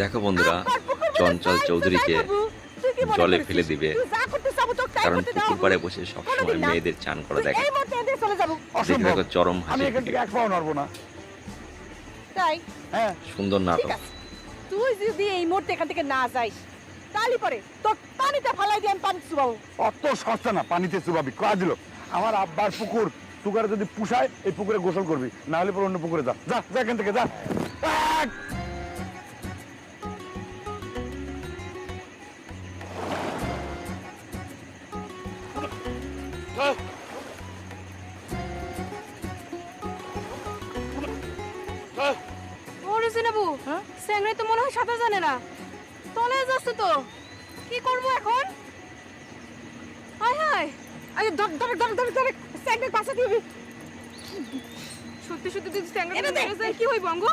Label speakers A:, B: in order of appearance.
A: দেখো বন্ধুরা চঞ্চল চৌধুরীকে জলে ফেলে দিবে। কারণ পুকুর পাড়ে বসে সবসময় মেয়েদের চান করা দেখে।
B: এই মুহূর্তে এদের চলে যাব।
A: দেখে দেখো চরম
C: আমি
A: হাসি
C: এখান থেকে এক পাও নড়বো না।
B: তাই?
C: হ্যাঁ।
A: সুন্দর নাটক।
B: তুই যদি এই মুহূর্তে এখান থেকে না যাইস তাহলে পরে তোর পানিতে ফালাই দিয়ে আমি পানি চুবাবো।
C: অত সস্তা না পানিতে চুবাবি কাজ দিল। আমার আব্বার পুকুর তুকারে যদি পুষায় এই পুকুরে গোসল করবি। না হলে পরে অন্য পুকুরে যা। যা যা এখান থেকে যা।
D: ওরে সিনাবু স্যাংরে তো মনে হয় সাঁতার জানে না। তলে যাচ্ছে তো। কি করব এখন? হায় হায়।
B: আরে ধর ধর ধর ধর ধর স্যান্ডেল পাশে দিবি।
D: সত্যি সত্যি যদি স্যাংরে কি হইব অঙ্গ!